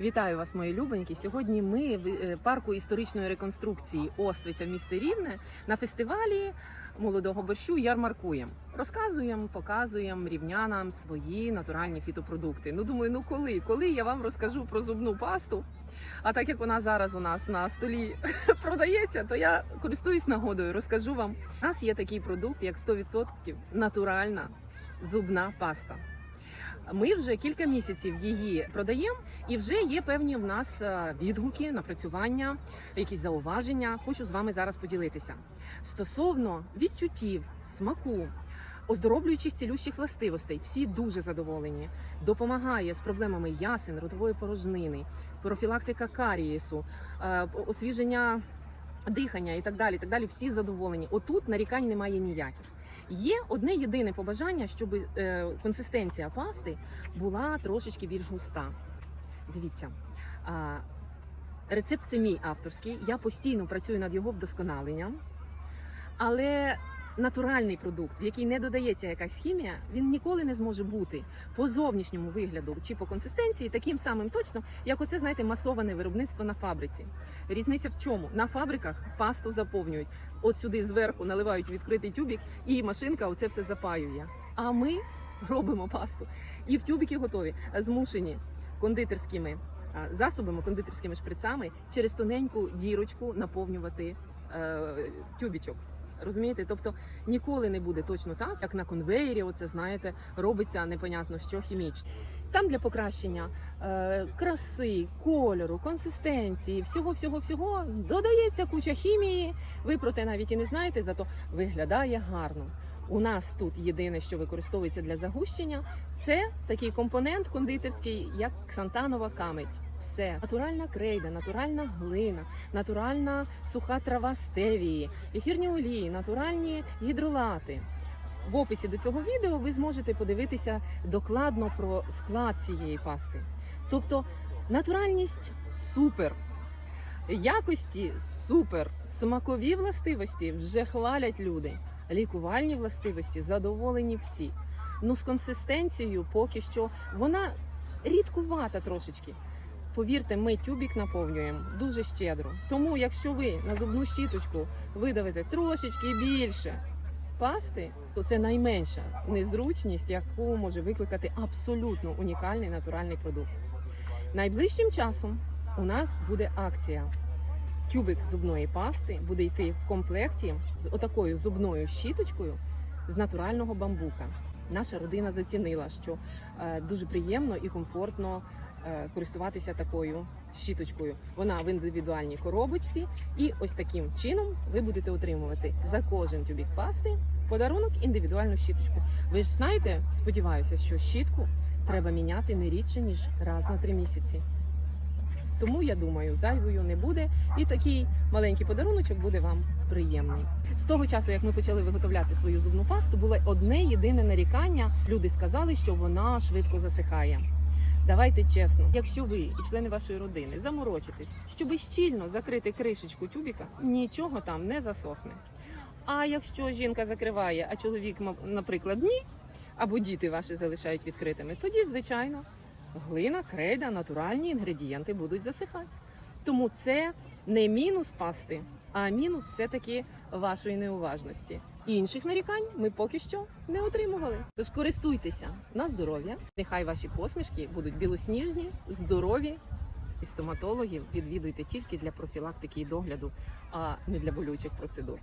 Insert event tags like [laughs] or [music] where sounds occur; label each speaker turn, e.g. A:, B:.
A: Вітаю вас, мої любенькі. Сьогодні ми в е, парку історичної реконструкції Оствиця в місті Рівне на фестивалі молодого борщу ярмаркуємо. Розказуємо, показуємо рівнянам свої натуральні фітопродукти. Ну думаю, ну коли? Коли я вам розкажу про зубну пасту? А так як вона зараз у нас на столі [laughs] продається, то я користуюсь нагодою. Розкажу вам. У нас є такий продукт, як 100% натуральна зубна паста. Ми вже кілька місяців її продаємо, і вже є певні в нас е, відгуки, напрацювання, якісь зауваження. Хочу з вами зараз поділитися. Стосовно відчуттів, смаку, оздоровлюючих цілющих властивостей, всі дуже задоволені. Допомагає з проблемами ясен, ротової порожнини, профілактика карієсу, е, освіження дихання і так далі. І так далі. Всі задоволені. Отут нарікань немає ніяких. Є одне єдине побажання, щоб е, консистенція пасти була трошечки більш густа. Дивіться, рецепт це мій авторський. Я постійно працюю над його вдосконаленням, але натуральний продукт, в який не додається якась хімія, він ніколи не зможе бути по зовнішньому вигляду чи по консистенції таким самим точно, як оце, знаєте, масоване виробництво на фабриці. Різниця в чому? На фабриках пасту заповнюють. От сюди зверху наливають відкритий тюбік, і машинка оце все запаює. А ми робимо пасту. І в тюбіки готові, змушені кондитерськими засобами, кондитерськими шприцами через тоненьку дірочку наповнювати е, тюбічок. Розумієте? Тобто ніколи не буде точно так, як на конвеєрі, оце знаєте, робиться непонятно що хімічно. Там для покращення е, краси, кольору, консистенції, всього, всього, всього додається куча хімії. Ви про те навіть і не знаєте, зато виглядає гарно. У нас тут єдине, що використовується для загущення, це такий компонент кондитерський, як ксантанова камедь. Все натуральна крейда, натуральна глина, натуральна суха трава стевії, ефірні олії, натуральні гідролати. В описі до цього відео ви зможете подивитися докладно про склад цієї пасти. Тобто натуральність супер, якості супер, смакові властивості вже хвалять люди. Лікувальні властивості задоволені всі. Ну з консистенцією поки що вона рідкувата трошечки. Повірте, ми тюбік наповнюємо дуже щедро. Тому, якщо ви на зубну щіточку видавите трошечки більше пасти, то це найменша незручність, яку може викликати абсолютно унікальний натуральний продукт. Найближчим часом у нас буде акція. Тюбик зубної пасти буде йти в комплекті з отакою зубною щіточкою з натурального бамбука. Наша родина зацінила, що е, дуже приємно і комфортно користуватися такою щіточкою. Вона в індивідуальній коробочці, і ось таким чином ви будете отримувати за кожен тюбік пасти в подарунок індивідуальну щіточку. Ви ж знаєте, сподіваюся, що щітку треба міняти не рідше ніж раз на три місяці. Тому я думаю, зайвою не буде, і такий маленький подаруночок буде вам приємний. З того часу, як ми почали виготовляти свою зубну пасту, було одне єдине нарікання. Люди сказали, що вона швидко засихає. Давайте чесно, якщо ви і члени вашої родини заморочитесь, щоб щільно закрити кришечку тюбіка, нічого там не засохне. А якщо жінка закриває, а чоловік, наприклад, ні, або діти ваші залишають відкритими, тоді, звичайно, глина, крейда, натуральні інгредієнти будуть засихати. Тому це не мінус пасти, а мінус все-таки вашої неуважності. Інших нарікань ми поки що не отримували. Тож користуйтеся на здоров'я. Нехай ваші посмішки будуть білосніжні, здорові. І стоматологів відвідуйте тільки для профілактики і догляду, а не для болючих процедур.